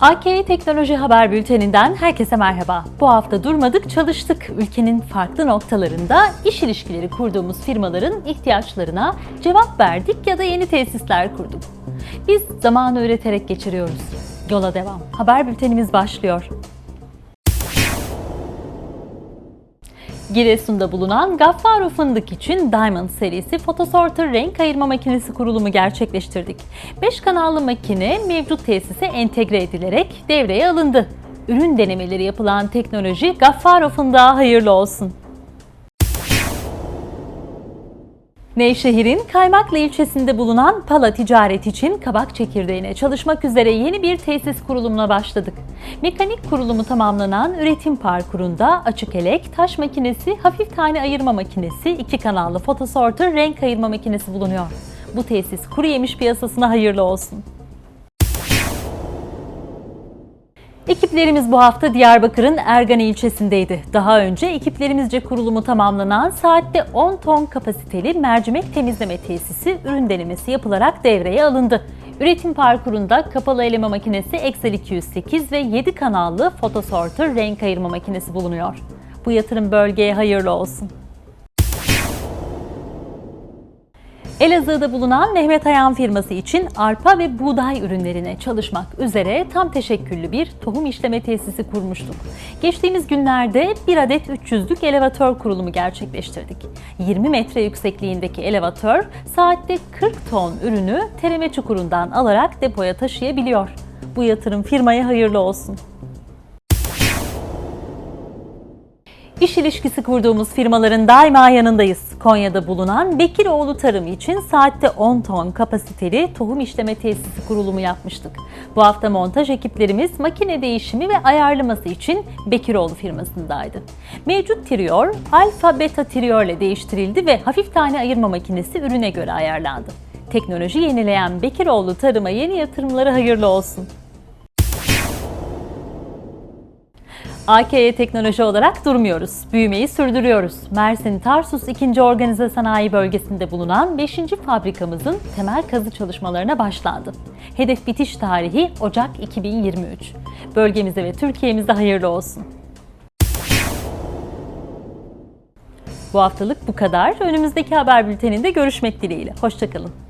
AKE Teknoloji Haber Bülteni'nden herkese merhaba. Bu hafta durmadık çalıştık. Ülkenin farklı noktalarında iş ilişkileri kurduğumuz firmaların ihtiyaçlarına cevap verdik ya da yeni tesisler kurduk. Biz zamanı üreterek geçiriyoruz. Yola devam. Haber bültenimiz başlıyor. Giresun'da bulunan Gaffaro Fındık için Diamond serisi fotosorter renk ayırma makinesi kurulumu gerçekleştirdik. 5 kanallı makine mevcut tesise entegre edilerek devreye alındı. Ürün denemeleri yapılan teknoloji Gaffaro Fındık'a hayırlı olsun. Nevşehir'in Kaymaklı ilçesinde bulunan Pala Ticaret için kabak çekirdeğine çalışmak üzere yeni bir tesis kurulumuna başladık. Mekanik kurulumu tamamlanan üretim parkurunda açık elek, taş makinesi, hafif tane ayırma makinesi, iki kanallı fotosorter renk ayırma makinesi bulunuyor. Bu tesis kuru yemiş piyasasına hayırlı olsun. Ekiplerimiz bu hafta Diyarbakır'ın Ergani ilçesindeydi. Daha önce ekiplerimizce kurulumu tamamlanan saatte 10 ton kapasiteli mercimek temizleme tesisi ürün denemesi yapılarak devreye alındı. Üretim parkurunda kapalı eleme makinesi Excel 208 ve 7 kanallı fotosorter renk ayırma makinesi bulunuyor. Bu yatırım bölgeye hayırlı olsun. Elazığ'da bulunan Mehmet Ayan firması için arpa ve buğday ürünlerine çalışmak üzere tam teşekküllü bir tohum işleme tesisi kurmuştuk. Geçtiğimiz günlerde bir adet 300'lük elevatör kurulumu gerçekleştirdik. 20 metre yüksekliğindeki elevatör saatte 40 ton ürünü tereme çukurundan alarak depoya taşıyabiliyor. Bu yatırım firmaya hayırlı olsun. İş ilişkisi kurduğumuz firmaların daima yanındayız. Konya'da bulunan Bekiroğlu Tarım için saatte 10 ton kapasiteli tohum işleme tesisi kurulumu yapmıştık. Bu hafta montaj ekiplerimiz makine değişimi ve ayarlaması için Bekiroğlu firmasındaydı. Mevcut triyor, alfa beta triyorle değiştirildi ve hafif tane ayırma makinesi ürüne göre ayarlandı. Teknoloji yenileyen Bekiroğlu Tarım'a yeni yatırımları hayırlı olsun. AKE teknoloji olarak durmuyoruz. Büyümeyi sürdürüyoruz. Mersin Tarsus 2. Organize Sanayi Bölgesi'nde bulunan 5. fabrikamızın temel kazı çalışmalarına başlandı. Hedef bitiş tarihi Ocak 2023. Bölgemize ve Türkiye'mize hayırlı olsun. Bu haftalık bu kadar. Önümüzdeki haber bülteninde görüşmek dileğiyle. Hoşçakalın.